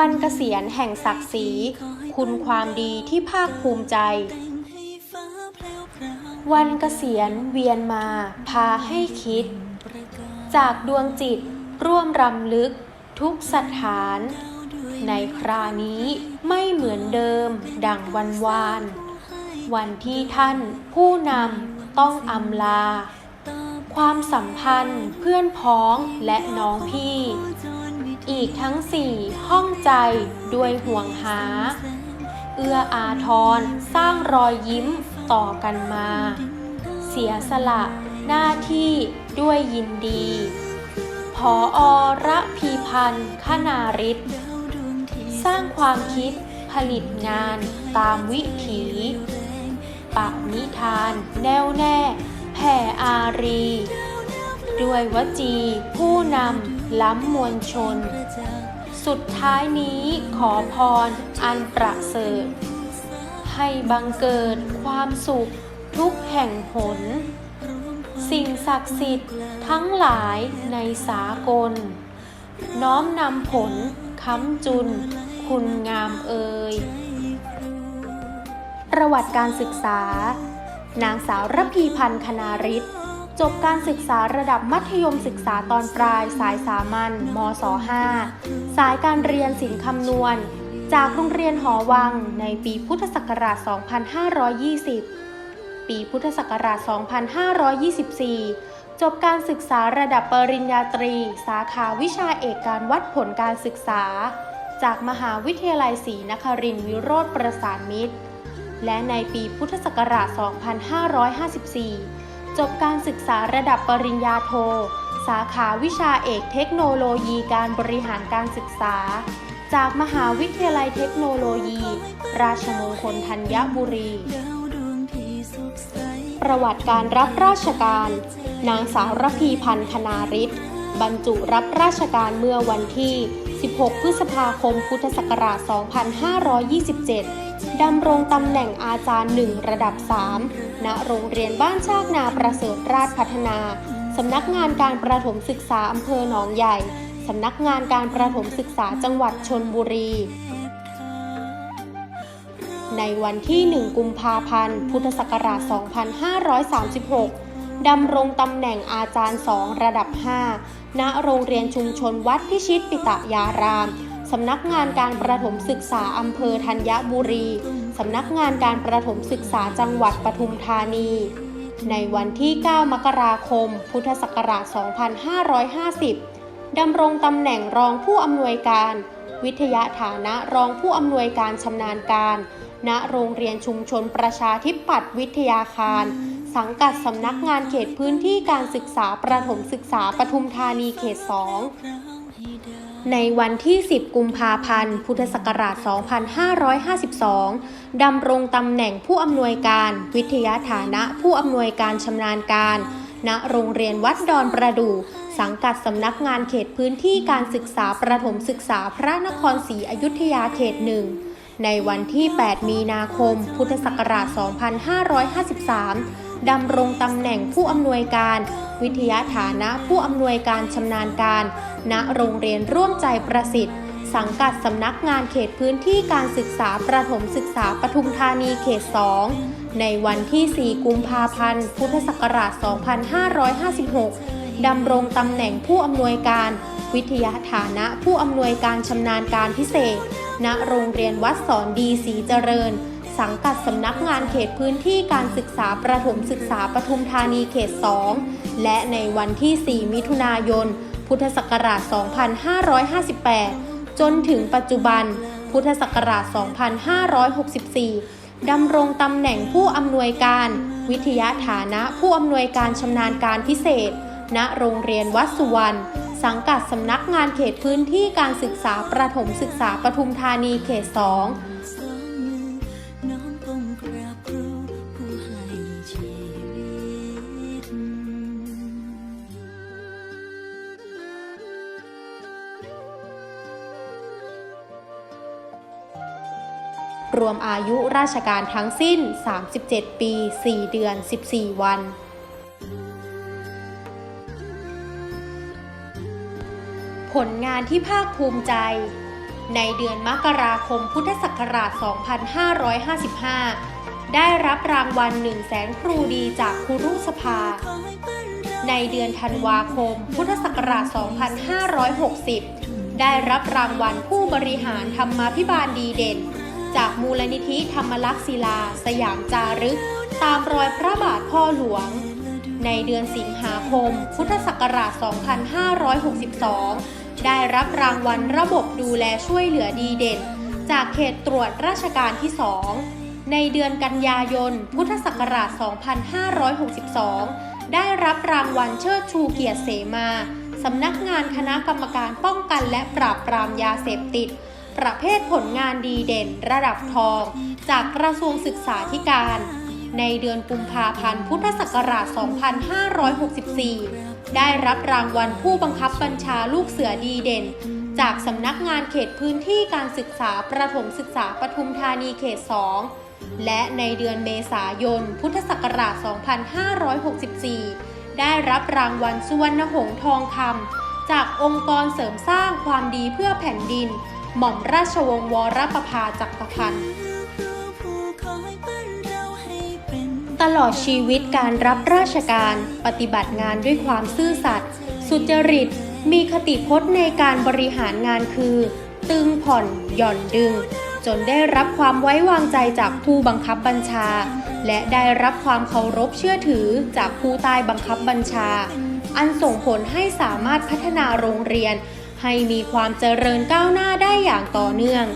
วันเกษียณแห่งศักดิ์ศรี คุณความดีที่ภาคภูมิใจ วันเกษียณเวียนมาพาให้คิด จากดวงจิตร่วมรำลึกทุกสถาน ในครานี้ไม่เหมือนเดิมดังวันวาน วันที่ท่านผู้นำต้องอำลา ความสัมพันธ์เพื่อนพ้องและน้องพี่ อีกทั้งสี่ห้องใจด้วยห่วงหา เอื้ออาทรสร้างรอยยิ้มต่อกันมา เสียสละหน้าที่ด้วยยินดีพออระพีพันธ์ขนาริศสร้างความคิดผลิตงานตามวิถีปะนิทานแน่วแน่ แผ่อารี ด้วยวจีผู้นำ ล้ำมวลชน สุดท้ายนี้ขอพรอันประเสริฐ ให้บังเกิดความสุขทุกแห่งหน สิ่งศักดิ์สิทธิ์ทั้งหลายในสากล น้อมนำผลค้ำจุน คุณงามเอ่ยประวัติการศึกษา นางสาวระพีพันธ์คณาริศ จบการศึกษาระดับมัธยมศึกษาตอนปลาย สายสามัญมศ5สายการเรียนศิลป์คำนวณ จากโรงเรียนหอวังในปีพุทธศักราช 2520 ปีพุทธศักราช 2524 จบการศึกษาระดับปริญญาตรี สาขาวิชาเอกการวัดผลการศึกษา จากมหาวิทยาลัยศรีนครินทร์วิโรธประสานมิตร และในปีพุทธศักราช 2554 จบการศึกษาระดับปริญญาโท สาขาวิชาเอกเทคโนโลยีการบริหารการศึกษา จากมหาวิทยาลัยเทคโนโลยี ราชมงคลธัญบุรี ประวัติการรับราชการ นางสาวรพีพันธ์คณาริศบรรจุรับราชการเมื่อวันที่ 16 พฤษภาคม พุทธศักราช 2527 ดำรงตำแหน่งอาจารย์หนึ่งระดับ 3 ณ โรงเรียนบ้านชากนาประเสริฐราชพัฒนาสำนักงานการประถมศึกษาอำเภอหนองใหญ่สำนักงานการประถมศึกษาจังหวัดชนบุรี ในวันที่ 1 กุมภาพันธ์ พุทธศักราช 2536 ดำรงตำแหน่งอาจารย์ 2 ระดับ 5 ณ โรงเรียนชุมชนวัดพิชิตปิตยาราม สำนักงานการประถมศึกษาอำเภอธัญบุรี สำนักงานการประถมศึกษาจังหวัดปทุมธานี ในวันที่ 9 มกราคม พุทธศักราช 2550 ดำรงตำแหน่งรองผู้อำนวยการ วิทยาฐานะรองผู้อำนวยการชำนาญการ ณ โรงเรียนชุมชนประชาธิปัตย์วิทยาคาร สังกัดสำนักงานเขตพื้นที่การศึกษาประถมศึกษาปทุมธานีเขต 2 ในวันที่ 10 กุมภาพันธ์ พุทธศักราช 2552 ดำรงตำแหน่งผู้อำนวยการ วิทยาฐานะผู้อำนวยการชำนาญการ ณ โรงเรียนวัดดอนประดู่ สังกัดสำนักงานเขตพื้นที่การศึกษาประถมศึกษาพระนครศรีอยุธยาเขตหนึ่ง ในวันที่ 8 มีนาคม พุทธศักราช 2553 ดำรงตำแหน่งผู้อำนวยการ วิทยาฐานะผู้อำนวยการชำนาญการ ณโรงเรียนร่วมใจประสิทธิ์ สังกัดสำนักงานเขตพื้นที่การศึกษาประถมศึกษาปทุมธานีเขต 2 ในวันที่ 4 กุมภาพันธ์ พุทธศักราช 2556 ดำรงตำแหน่งผู้อำนวยการ วิทยาฐานะผู้อำนวยการชำนาญการพิเศษ ณโรงเรียนวัดสอนดีศรีเจริญ สังกัดสำนักงานเขตพื้นที่การศึกษาประถมศึกษาปทุมธานีเขต 2 และในวันที่ 4 มิถุนายน พุทธศักราช 2558 จนถึงปัจจุบัน พุทธศักราช 2564 ดำรงตำแหน่งผู้อำนวยการ วิทยาฐานะผู้อำนวยการชำนาญการพิเศษ ณ โรงเรียนวัดสุวรรณสังกัดสำนักงานเขตพื้นที่การศึกษาประถมศึกษาปทุมธานีเขต 2 รวมอายุราชการทั้งสิ้น 37 ปี 4 เดือน 14 วันผลงานที่ภาคภูมิใจ ในเดือนมกราคมพุทธศักราช 2555 ได้รับรางวัล 1 0 0 0 0แสนครูดีจากครูรุสภา ในเดือนธันวาคม พุทธศักราช 2560 ได้รับรางวัลผู้บริหารธรรมาภิบาลดีเด่น จากมูลนิธิธรรมลักษ์ศิลา สยามจารึก ตามรอยพระบาทพ่อหลวง ในเดือนสิงหาคม พุทธศักราช 2562 ได้รับรางวัลระบบดูแลช่วยเหลือดีเด่น จากเขตตรวจราชการที่ 2 ในเดือนกันยายน พุทธศักราช 2562 ได้รับรางวัลเชิดชูเกียรติเสมาสำนักงานคณะกรรมการป้องกันและปราบปรามยาเสพติด ประเภทผลงานดีเด่นระดับทอง จากกระทรวงศึกษาธิการ ในเดือนกุมภาพันธ์พุทธศักราช 2564 ได้รับรางวัลผู้บังคับบัญชาลูกเสือดีเด่น จากสำนักงานเขตพื้นที่การศึกษาประถมศึกษาปทุมธานีเขต 2 และในเดือนเมษายน พุทธศักราช 2564 ได้รับรางวัลสุวรรณหงส์ทองคำจากองค์กรเสริมสร้างความดีเพื่อแผ่นดิน หม่อมราชวงศ์วรประภาจักรพันธ์ตลอดชีวิตการรับราชการปฏิบัติงานด้วยความซื่อสัตย์สุจริต มีคติพจน์ในการบริหารงานคือ ตึงผ่อนหย่อนดึง จนได้รับความไว้วางใจจากผู้บังคับบัญชา และได้รับความเคารพเชื่อถือจากผู้ใต้บังคับบัญชา อันส่งผลให้สามารถพัฒนาโรงเรียน ให้มีความเจริญก้าวหน้าได้อย่างต่อเนื่อง